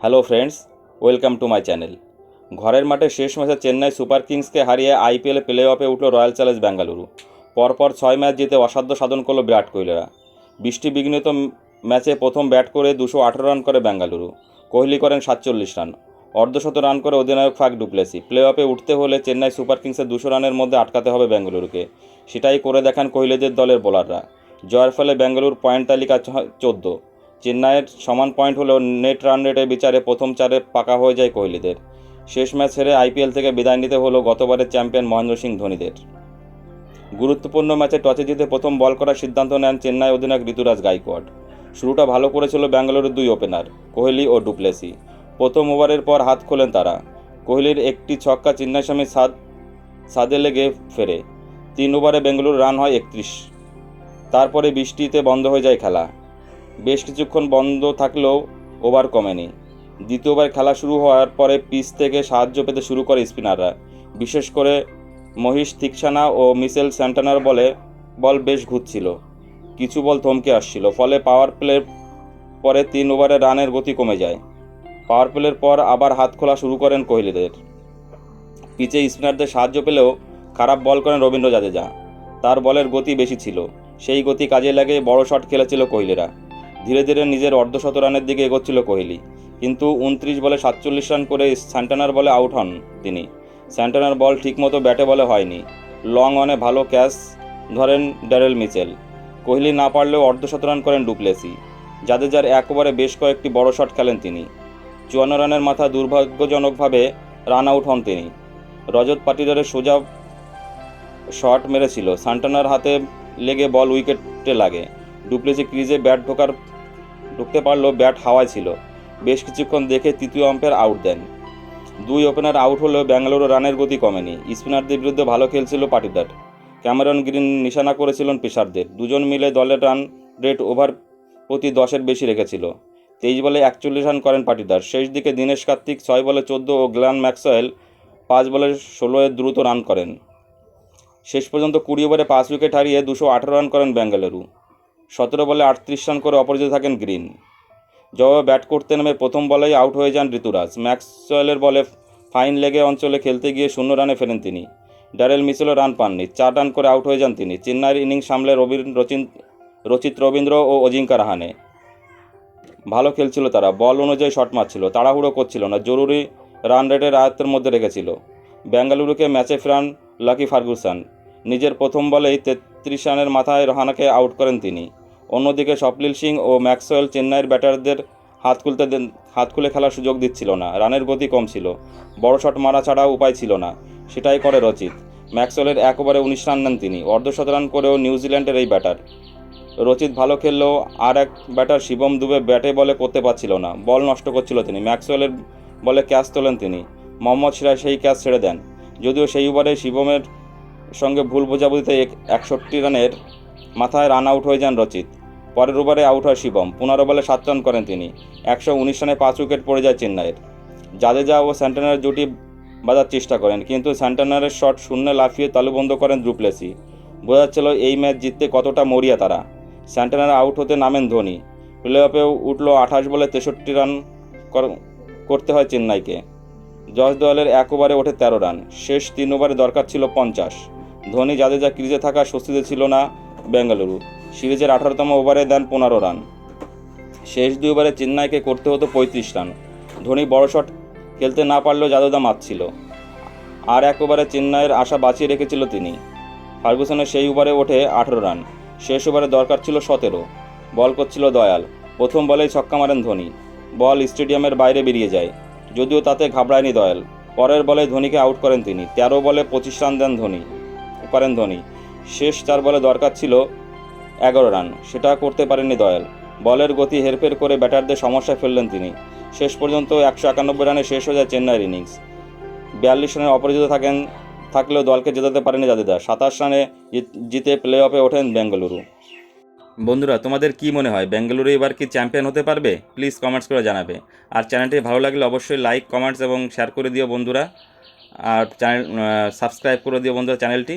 Hello friends, welcome to my channel. ঘরের মাঠে শেষ ম্যাচে চেন্নাই সুপার কিংসকে হারিয়ে আইপিএলে প্লে অফে উঠল রয়্যাল চ্যালেঞ্জ বেঙ্গালুরু পরপর ছয় ম্যাচ জিতে অসাধ্য সাধন করল বিরাট কোহলিরা। বৃষ্টি বিঘ্নিত ম্যাচে প্রথম ব্যাট করে দুশো আঠারো রান করে বেঙ্গালুরু কোহলি করেন সাতচল্লিশ রান। অর্ধশত রান করে অধিনায়ক ফাঁক ডুপ্লেসি। প্লে অফে উঠতে হলে চেন্নাই সুপার কিংসের দুশো রানের মধ্যে আটকাতে হবে বেঙ্গালুরুকে সেটাই করে দেখান কোহলিদের দলের বোলাররা। জয়ের ফলে বেঙ্গালুরু পয়েন্ট তালিকা চোদ্দ। চেন্নাইয়ের সমান পয়েন্ট হলেও নেট রান রেটের বিচারে প্রথম চারে পাকা হয়ে যায় কোহলিদের। শেষ ম্যাচ হেরে আইপিএল থেকে বিদায় নিতে হলো গতবারের চ্যাম্পিয়ন মহেন্দ্র সিং ধোনিদের। গুরুত্বপূর্ণ ম্যাচে টসে জিতে প্রথম বল করার সিদ্ধান্ত নেন চেন্নাই অধিনায়ক ঋতুরাজ গাইকোয়াড। শুরুটা ভালো করেছিল ব্যাঙ্গালোরের দুই ওপেনার, কোহলি ও ডুপ্লেসি। প্রথম ওভারের পর হাত খোলেন তারা। কোহলির একটি ছক্কা চেন্নাই স্বামী সাদ, সাদে লেগে ফেরে। তিন ওভারে বেঙ্গালুরু রান হয় একত্রিশ। তারপরে বৃষ্টিতে বন্ধ হয়ে যায় খেলা। বেশ কিছুক্ষণ বন্ধ থাকলেও ওভার কমেনি। দ্বিতীয়বার খেলা শুরু হওয়ার পরে পিচ থেকে সাহায্য পেতে শুরু করে স্পিনাররা। বিশেষ করে মহিষ থিকসানা ও মিসেল স্যান্টানার বলে বল বেশ ঘুরছিল। কিছু বল থমকে আসছিল, ফলে পাওয়ার প্লের পরে তিন ওভারে রানের গতি কমে যায়। পাওয়ার প্লের পর আবার হাত খোলা শুরু করেন কোহলিদের। পিচে স্পিনারদের সাহায্য পেলেও খারাপ বল করেন রবীন্দ্র জাদেজা। তার বলের গতি বেশি ছিল। সেই গতি কাজে লাগে বড় শট খেলেছিল কোহলিরা। ধীরে ধীরে নিজের অর্ধশত রানের দিকে এগোচ্ছিল কোহলি। কিন্তু উনত্রিশ বলে সাতচল্লিশ রান করে স্যান্টানার বলে আউট হন তিনি। স্যান্টানার বল ঠিকমতো ব্যাটে বলে হয়নি। লং অনে ভালো ক্যাচ ধরেন ড্যারেল মিচেল। কোহলি না পারলেও অর্ধশত রান করেন ডুপ্লেসি। জাদেজার এক ওভারে বেশ কয়েকটি বড় শট খেলেন তিনি। চুয়ান্ন রানের মাথা দুর্ভাগ্যজনকভাবে রান আউট হন তিনি। রজত পাটিদারের সোজা শট মেরেছিল। সান্টানার হাতে লেগে বল উইকেটে লাগে। ডুপ্লেসি ক্রিজে ব্যাট ঢোকার ঢুকতে পারলেও ব্যাট হাওয়ায় ছিল। বেশ কিছুক্ষণ দেখে তৃতীয় আম্পায়ার আউট দেন। দুই ওপেনার আউট হলেও ব্যাঙ্গালোর রানের গতি কমেনি। স্পিনারদের বিরুদ্ধে ভালো খেলছিল পাটিদার। ক্যামেরন গ্রিন নিশানা করেছিলেন পেশারদের দুজন মিলে দলের রান রেট ওভার প্রতি দশের বেশি রেখেছিল। তেইশ বলে একচল্লিশ রান করেন পাটিদার। শেষ দিকে দীনেশ কার্তিক ছয় বলে চোদ্দ ও গ্ল্যান ম্যাক্সওয়েল পাঁচ বলে ষোলোয় দ্রুত রান করেন। শেষ পর্যন্ত কুড়ি ওভারে পাঁচ উইকেট হারিয়ে দুশো আঠারো রান করেন বেঙ্গালুরু সতেরো বলে আটত্রিশ রান করে অপরাজিত থাকেন গ্রিন। জবাবে ব্যাট করতে নেমে প্রথম বলেই আউট হয়ে যান ঋতুরাজ। ম্যাক্সওয়েলের বলে ফাইন লেগে অঞ্চলে খেলতে গিয়ে শূন্য রানে ফেরেন তিনি। ড্যারেল মিচেলও রান পাননি। চার রান করে আউট হয়ে যান তিনি। চেন্নাইয়ের ইনিংস সামলে রবীন্দ্র রচিত রবীন্দ্র ও অজিঙ্কা রাহানে। ভালো খেলছিল তারা। বল অনুযায়ী শট মারছিল। তাড়াহুড়ো করছিল না। জরুরি রান রেটের আয়ত্তের মধ্যে রেখেছিল। বেঙ্গালুরুকে ম্যাচে ফেরান লাকি ফার্গুসন। নিজের প্রথম বলেই তেত্রিশ রানের মাথায় রহানাকে আউট করেন তিনি। অন্যদিকে স্বপ্নিল সিং ও ম্যাক্সওয়েল চেন্নাইয়ের ব্যাটারদের হাত খুলতে হাত খুলে খেলার সুযোগ দিচ্ছিল না। রানের গতি কম ছিল। বড় শট মারা ছাড়া উপায় ছিল না। সেটাই করে রচিত। ম্যাক্সওয়েলের এক ওভারে উনিশ রান নেন তিনি। অর্ধশত রান করেও নিউজিল্যান্ডের এই ব্যাটার। রচিত ভালো খেললেও আর এক ব্যাটার শিবম দুবে ব্যাটে বলে করতে পারছিল না। বল নষ্ট করছিল তিনি। ম্যাক্সওয়েলের বলে ক্যাচ তোলেন তিনি। মোহাম্মদ সিরাজ সেই ক্যাচ ছেড়ে দেন। যদিও সেই ওভারে শিবমের সঙ্গে ভুল বোঝাবুঝিতে একষট্টি রানের মাথায় রান আউট হয়ে যান রচিত। পরের ওভারে আউট হয় শিবম। পনেরো বলে সাত রান করেন তিনি। একশো উনিশ রানে পাঁচ উইকেট পড়ে যায় চেন্নাইয়ের। জাদেজা ও স্যান্টানারের জুটি বাজার চেষ্টা করেন, কিন্তু স্যান্টানারের শট শূন্যে লাফিয়ে তালুবন্ধ করেন দ্রুপ্লেসি বোঝা যাচ্ছিল এই ম্যাচ জিততে কতটা মরিয়া তারা। স্যান্টানার আউট হতে নামেন ধোনি। প্লে অফেও উঠল আঠাশ বলে তেষট্টি রান করতে হয় চেন্নাইকে। জশ দোয়ালের এক ওভারে ওঠে তেরো রান। শেষ তিন ওভারে দরকার ছিল পঞ্চাশ। ধোনি জাদেজা ক্রিজে থাকা স্বস্তিতে ছিল না বেঙ্গালুরু। সিরিজের আঠারোতম ওভারে দেন পনেরো রান। শেষ দুই ওভারে চেন্নাইকে করতে হতো পঁয়ত্রিশ রান। ধোনি বড় শট খেলতে না পারলেও জাদেজা মারছিল আর এক ওভারে চেন্নাইয়ের আশা বাঁচিয়ে রেখেছিল তিনি। ফার্গুসনের সেই ওভারে ওঠে আঠেরো রান। শেষ ওভারে দরকার ছিল সতেরো। বল করছিল দয়াল। প্রথম বলেই ছক্কা মারেন ধোনি। বল স্টেডিয়ামের বাইরে বেরিয়ে যায়। যদিও তাতে ঘাবড়ায়নি দয়াল। পরের বলে ধোনিকে আউট করেন তিনি। তেরো বলে পঁচিশ রান দেন ধোনি। করেন ধোনি। শেষ চার বলে দরকার ছিল এগারো রান। সেটা করতে পারেননি দয়াল। বলের গতি হেরফের করে ব্যাটারদের সমস্যায় ফেললেন তিনি। শেষ পর্যন্ত একশো একানব্বই রানে শেষ হয়ে যায় চেন্নাইয়ের ইনিংস। বিয়াল্লিশ রানে অপরাজিত থাকেন, থাকলেও দলকে জেতাতে পারেনি জাদেদা সাতাশ রানে জিতে প্লে অফে ওঠেন বেঙ্গালুরু। বন্ধুরা, তোমাদের কি মনে হয়? বেঙ্গালুরু এবার কি চ্যাম্পিয়ন হতে পারবে? প্লিজ কমেন্টস করে জানাবে। আর চ্যানেলটি ভালো লাগলে অবশ্যই লাইক, কমেন্টস এবং শেয়ার করে দিও বন্ধুরা। আর চ্যানেল সাবস্ক্রাইব করে দিও বন্ধুরা চ্যানেলটি।